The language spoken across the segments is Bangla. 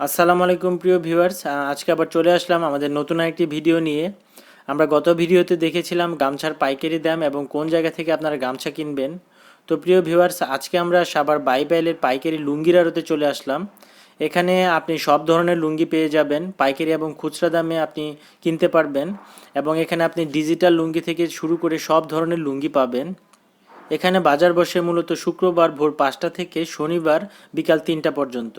আসসালামু আলাইকুম প্রিয় ভিউয়ার্স। আজকে আবার চলে আসলাম আমাদের নতুন একটি ভিডিও নিয়ে। আমরা গত ভিডিওতে দেখেছিলাম গামছার পাইকারি দাম এবং কোন জায়গা থেকে আপনারা গামছা কিনবেন। তো প্রিয় ভিউয়ার্স, আজকে আমরা সাবার বাইপাইলের পাইকারি লুঙ্গির আড়তে চলে আসলাম। এখানে আপনি সব ধরনের লুঙ্গি পেয়ে যাবেন, পাইকারি এবং খুচরা দামে আপনি কিনতে পারবেন এবং এখানে আপনি ডিজিটাল লুঙ্গি থেকে শুরু করে সব ধরনের লুঙ্গি পাবেন। এখানে বাজার বসে মূলত শুক্রবার ভোর পাঁচটা থেকে শনিবার বিকাল তিনটা পর্যন্ত।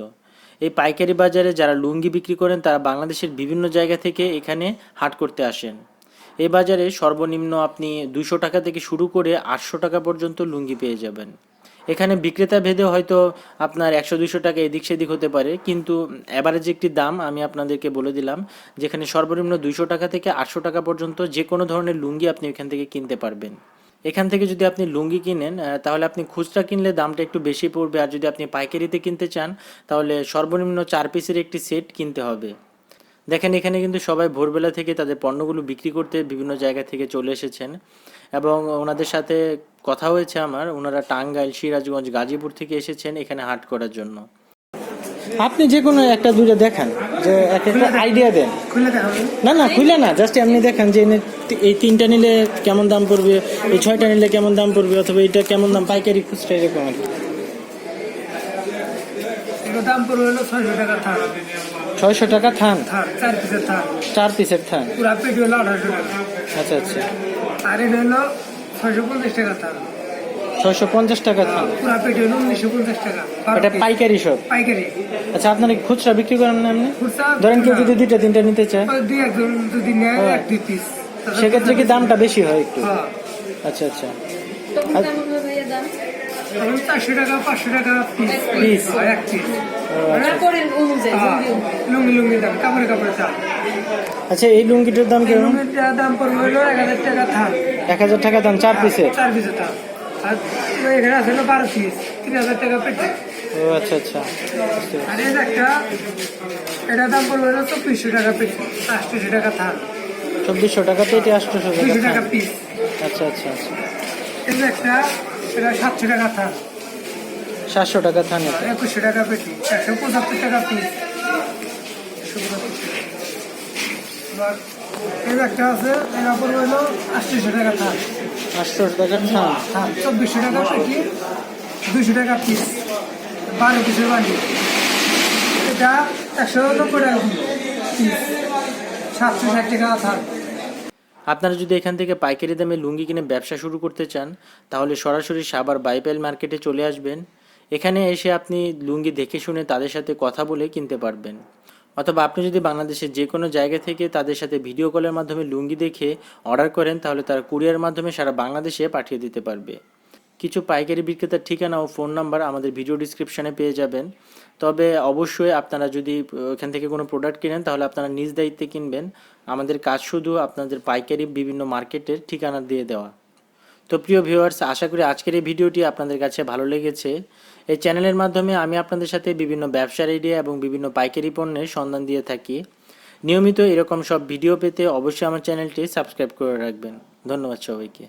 এই পাইকারি বাজারে যারা লুঙ্গি বিক্রি করেন, তারা বাংলাদেশের বিভিন্ন জায়গা থেকে এখানে হাট করতে আসেন। এই বাজারে সর্বনিম্ন আপনি দুশো টাকা থেকে শুরু করে আটশো টাকা পর্যন্ত লুঙ্গি পেয়ে যাবেন। এখানে বিক্রেতা ভেদে হয়তো আপনার একশো, দুশো টাকা এদিক সেদিক হতে পারে, কিন্তু অ্যাভারেজ একটি দাম আমি আপনাদেরকে বলে দিলাম, যেখানে সর্বনিম্ন দুইশো টাকা থেকে আটশো টাকা পর্যন্ত যে কোনো ধরনের লুঙ্গি আপনি এখান থেকে কিনতে পারবেন। এখান থেকে যদি আপনি লুঙ্গি কিনেন তাহলে আপনি খুচরা কিনলে দামটা একটু বেশি পড়বে। আর যদি আপনি পাইকারিতে কিনতে চান, তাহলে সর্বনিম্ন চার পিসের একটি সেট কিনতে হবে। দেখেন, এখানে কিন্তু সবাই ভোরবেলা থেকে তাদের পণ্যগুলো বিক্রি করতে বিভিন্ন জায়গা থেকে চলে এসেছেন। এবং ওনাদের সাথে কথা হয়েছে আমার। ওনারা টাঙ্গাইল, সিরাজগঞ্জ, গাজীপুর থেকে এসেছেন এখানে হাট করার জন্য। আপনি যে কোনো একটা দুটো দেখান যে এক একটা আইডিয়া দেন। না না খুলে না জাস্ট আপনি দেখেন যে এই তিনটা নিলে কেমন দাম পড়বে এই ছয়টা নিলে কেমন দাম পড়বে অথবা এটা কেমন দাম পাইকারি খুচরা এরকম আর কি। দাম পড়বে হলো ছয়শো টাকা ছয়শো টাকা থান? চার পিসের থাক চার পিসের থান? পুরা পেটি হলো আঠারোশো টাকা। আচ্ছা আচ্ছা। আর এটা হলো ছয়শো পঞ্চাশ টাকা থাক ছয়শো পঞ্চাশ টাকা থান পুরা পেটি উনিশশো পঞ্চাশ টাকা। এটা পাইকারি সব? পাইকারি। আচ্ছা আপনার কি খুচরা বিক্রি করেন না এমনি? ধরেন কেউ যদি দুইটা তিনটা নিতে চায়। দুই একজন যদি নেয় এক দুই পিস সেক্ষেত্রে কি দামটা বেশি হয় একটু? হ্যাঁ। আচ্ছা আচ্ছা। চারশো টাকা পাঁচশো টাকা পিস এক পিস আচ্ছা। হ্যাঁ লুঙ্গি লুঙ্গি লুঙ্গি দাম কাপড়ে কাপড়ে চাল। আচ্ছা এই লুঙ্গিটার দাম কেমন দাম পড়বে এক হাজার টাকা থাক এক হাজার টাকা দাম চার পিসের চার থাক আর এখানে আছে হলো বারো পিস তিন হাজার টাকা পেটি ও আচ্ছা আচ্ছা। আর এই একটা এটা দাম পড়বে হলো চব্বিশশো টাকা পেটি আটশোশো টাকা থাক চব্বিশশো টাকা পেটে আটশোশো টাকা পিস আচ্ছা আচ্ছা আচ্ছা। এই একটা এটা সাতশো টাকা থাক সাতশো টাকা থান একুশশো টাকা পেটি একশো পঁচাত্তর টাকা পিস এবার এই একটা আছে এটা পড়বে হলো আটশোশো টাকা থাক আটশো টাকা থান? থাক চব্বিশশো টাকা পেটি দুইশো টাকা পিস বারো পিসের বাড়ি। এটা একশো নব্বই টাকা পিস সাতশো ষাট টাকা থাক আপনারা যদি এখান থেকে পাইকারি দামে লুঙ্গি কিনে ব্যবসা শুরু করতে চান তাহলে সরাসরি সাবার বাইপাইল মার্কেটে চলে আসবেন। এখানে এসে আপনি লুঙ্গি দেখে শুনে তাদের সাথে কথা বলে কিনতে পারবেন। অথবা আপনি যদি বাংলাদেশের যে কোনো জায়গা থেকে তাদের সাথে ভিডিও কলের মাধ্যমে লুঙ্গি দেখে অর্ডার করেন, তাহলে তারা কুরিয়ার মাধ্যমে সারা বাংলাদেশে পাঠিয়ে দিতে পারবে। কিছু পাইকারি বিক্রেতার ঠিকানা ও ফোন নাম্বার আমাদের ভিডিও ডিসক্রিপশানে পেয়ে যাবেন। তবে অবশ্যই আপনারা যদি এখান থেকে কোনো প্রোডাক্ট কিনেন, তাহলে আপনারা নিজ দায়িত্বে কিনবেন। আমাদের কাজ শুধু আপনাদের পাইকারি বিভিন্ন মার্কেটের ঠিকানা দিয়ে দেওয়া। তো প্রিয় ভিউয়ার্স, আশা করি আজকের এই ভিডিওটি আপনাদের কাছে ভালো লেগেছে। এই চ্যানেলের মাধ্যমে আমি আপনাদের সাথে বিভিন্ন ব্যবসার আইডিয়া এবং বিভিন্ন পাইকারি পণ্যের সন্ধান দিয়ে থাকি। নিয়মিত এরকম সব ভিডিও পেতে অবশ্যই আমার চ্যানেলটি সাবস্ক্রাইব করে রাখবেন। ধন্যবাদ সবাইকে।